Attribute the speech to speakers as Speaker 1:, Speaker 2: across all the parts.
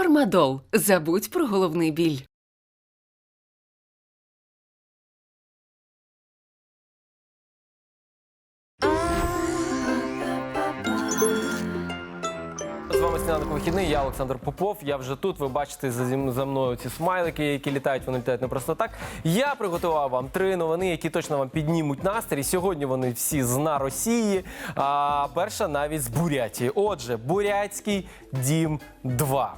Speaker 1: Фармадол. Забудь про головний біль.
Speaker 2: З вами сніданок вихідний, я Олександр Попов. Я вже тут. Ви бачите за, за мною ці смайлики, які літають, вони літають не просто так. Я приготував вам три новини, які точно вам піднімуть настрій. Сьогодні вони всі з на Росії, а перша навіть з Бурятії. Отже, Бурятський дім 2.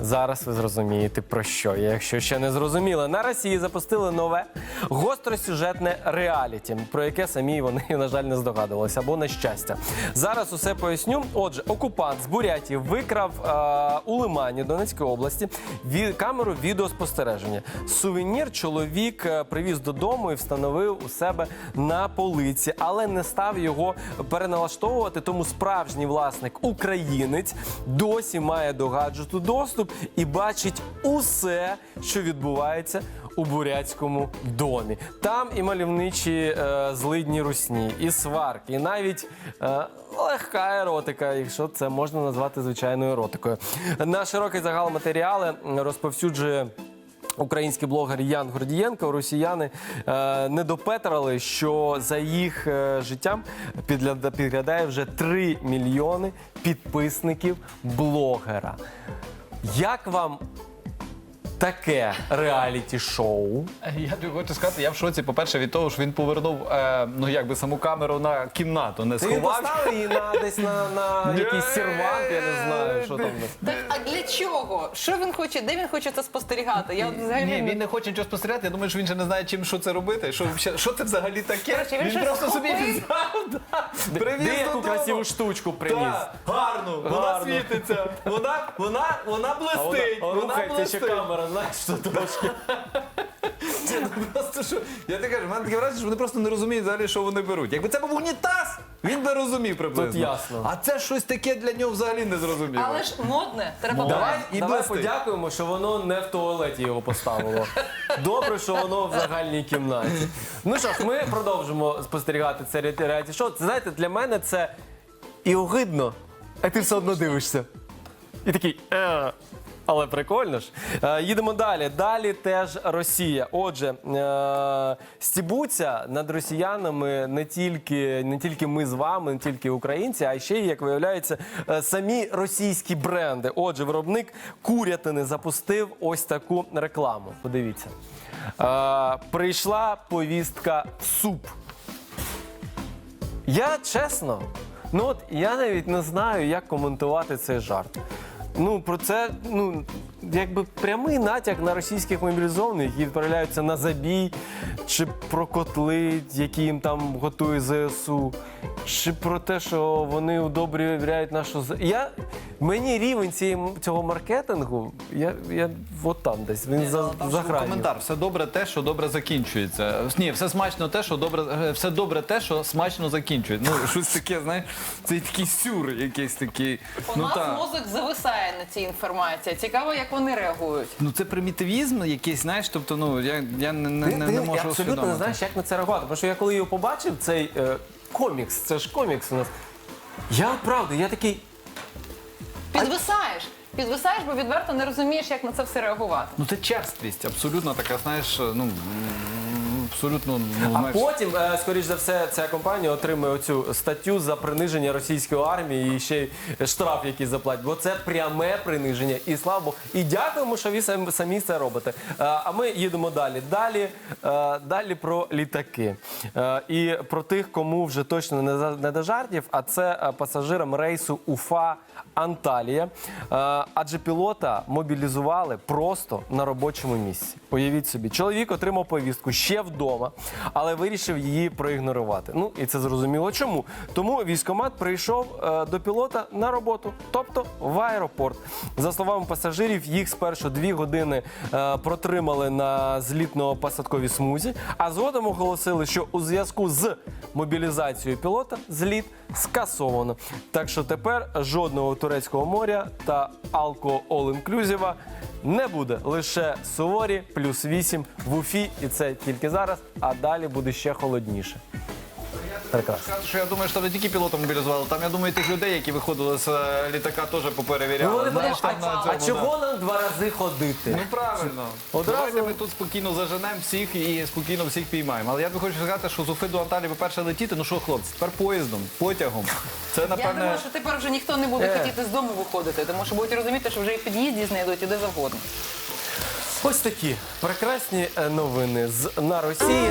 Speaker 2: Зараз ви зрозумієте про що. я, Якщо ще не зрозуміли, на Росії запустили нове гостросюжетне реаліті, про яке самі вони, на жаль, не здогадувалися, або на щастя. Зараз усе поясню. Отже, окупант з Бурятії викрав е, у Лимані Донецької області ві- камеру відеоспостереження. Сувенір чоловік е, привіз додому і встановив у себе на полиці, але не став його переналаштовувати. Тому справжній власник українець досі має до гаджету доступ і бачить усе, що відбувається у бурятському домі. Там і мальовничі е, злидні русні, і сварки, і навіть е, легка еротика, якщо це можна назвати звичайною еротикою. На широкий загал матеріали розповсюджує. Український блогер Ян Гордієнко, росіяни е, не допетрали, що за їх е, життям підгляда- підглядає вже 3 мільйони підписників блогера. Як вам таке реаліті-шоу?
Speaker 3: Я тобі хочу сказати, я в шоці, по-перше, від того, що він повернув е, ну якби саму камеру на кімнату, не
Speaker 2: Ти
Speaker 3: сховав.
Speaker 2: поставив її на десь на, на якийсь сервант, я не знаю, що там.
Speaker 4: Так, а для чого? Що він хоче? Де він хоче це спостерігати? Я от взагалі
Speaker 3: Ні, він не хоче нічого спостерігати. Я думаю, що він ще не знає, чим що це робити. Що, взагалі- що це взагалі таке?
Speaker 4: Коротше, він
Speaker 3: він
Speaker 4: щось
Speaker 3: просто собі взяв. да, Привіз
Speaker 2: Де яку
Speaker 3: додому.
Speaker 2: красиву штучку приніс?
Speaker 3: Так, гарно, вона
Speaker 2: Гарно.
Speaker 3: світиться, вона, вона, вона блистить,
Speaker 2: А вона-
Speaker 3: вона
Speaker 2: Рухається ще
Speaker 3: блистить.
Speaker 2: камера, знаєш, що трошки.
Speaker 3: Ні, ну просто що. Я так кажу, в мене таке враження, що вони просто не розуміють взагалі, що вони беруть. Якби це був унітаз, він би розумів приблизно.
Speaker 2: Тут ясно.
Speaker 3: А це щось таке для нього взагалі не зрозуміло.
Speaker 4: Але ж модне, треба
Speaker 2: Давай,
Speaker 4: брати.
Speaker 3: і
Speaker 2: давай
Speaker 3: блистить.
Speaker 2: подякуємо, що воно не в туалеті його поставило. Добре, що воно в загальній кімнаті. Ну що ж, ми продовжимо спостерігати це реаліті шоу. Це знаєте, для мене це і огидно, а ти все одно дивишся. І такий. Е. Але прикольно ж. Е, їдемо далі. Далі теж Росія. Отже, е, стібуться над росіянами не тільки, не тільки ми з вами, не тільки українці, а ще й, як виявляється, е, самі російські бренди. Отже, виробник курятини запустив ось таку рекламу. Подивіться. Е, прийшла повістка суп. Я чесно, ну от я навіть не знаю, як коментувати цей жарт. Ну, про це, ну, якби прямий натяк на російських мобілізованих, які відправляються на забій, чи про котли, які їм там готує ЗСУ, чи про те, що вони удобрюють нашу з- Я мені рівень цієї, цього маркетингу, я, я от там десь. Він за, за
Speaker 3: ж коментар. Все добре те, що добре закінчується. Ні, все смачно те, що добре, е, все добре те, що смачно закінчується. Ну, щось таке, знаєш, це такий сюр якийсь такий.
Speaker 4: У
Speaker 3: ну,
Speaker 4: нас
Speaker 3: та.
Speaker 4: мозок зависає на цій інформації. Цікаво, як вони реагують.
Speaker 3: Ну це примітивізм якийсь, знаєш, тобто, ну я, я не, не,
Speaker 2: Ти,
Speaker 3: не,
Speaker 2: ти
Speaker 3: не можу
Speaker 2: абсолютно не
Speaker 3: усвідомити.
Speaker 2: знаєш, як на це реагувати. Бо що я коли його побачив, цей е, комікс, це ж комікс у нас. Я правда, я такий.
Speaker 4: Підвисаєш. Підвисаєш, бо відверто не розумієш, як на це все реагувати.
Speaker 3: Ну це черствість, абсолютно така, знаєш, ну абсолютно ну,
Speaker 2: А
Speaker 3: знаєш,
Speaker 2: потім, е, скоріш за все, ця компанія отримує оцю статтю за приниження російської армії і ще й штраф, який заплатять. Бо це пряме приниження. І слава Богу. І дякуємо, що ви сам- самі це робите. Е, А ми їдемо далі. Далі, е, далі про літаки. Е, І про тих, кому вже точно не за- не до жартів, а це е, пасажирам рейсу Уфа Анталія. Е, Адже пілота мобілізували просто на робочому місці. Уявіть собі, чоловік отримав повістку ще вдома, але вирішив її проігнорувати. Ну і це зрозуміло. Чому? Тому військомат прийшов е, до пілота на роботу, тобто в аеропорт. За словами пасажирів, їх спершу дві години е, протримали на злітно-посадковій смузі, а згодом оголосили, що у зв'язку з мобілізацією пілота зліт скасовано. Так що тепер жодного турецького моря та алко all-inclusive не буде. Лише суворі плюс 8 в Уфі, і це тільки зараз, а далі буде ще холодніше. Прекрасно.
Speaker 3: Що я думаю, що не тільки пілота мобілізували, там я думаю, тих людей, які виходили з е, літака, теж поперевіряли.
Speaker 2: Ну, вони
Speaker 3: Знаєш,
Speaker 2: подумали,
Speaker 3: там
Speaker 2: а,
Speaker 3: на
Speaker 2: а
Speaker 3: цьому,
Speaker 2: чого нам два рази ходити?
Speaker 3: Ну правильно.
Speaker 2: Одразу-
Speaker 3: Давайте ми тут спокійно заженемо всіх і спокійно всіх піймаємо. Але я би хочу сказати, що з Уфи до Анталії, по-перше, летіти, ну що, хлопці, тепер поїздом, потягом. Це
Speaker 4: Я
Speaker 3: напевне.
Speaker 4: думаю, що тепер вже ніхто не буде
Speaker 2: Е.
Speaker 4: хотіти з дому виходити, тому що будуть розуміти, що вже і в під'їзді знайдуть і де завгодно.
Speaker 2: Ось такі прекрасні е, новини з на Росії.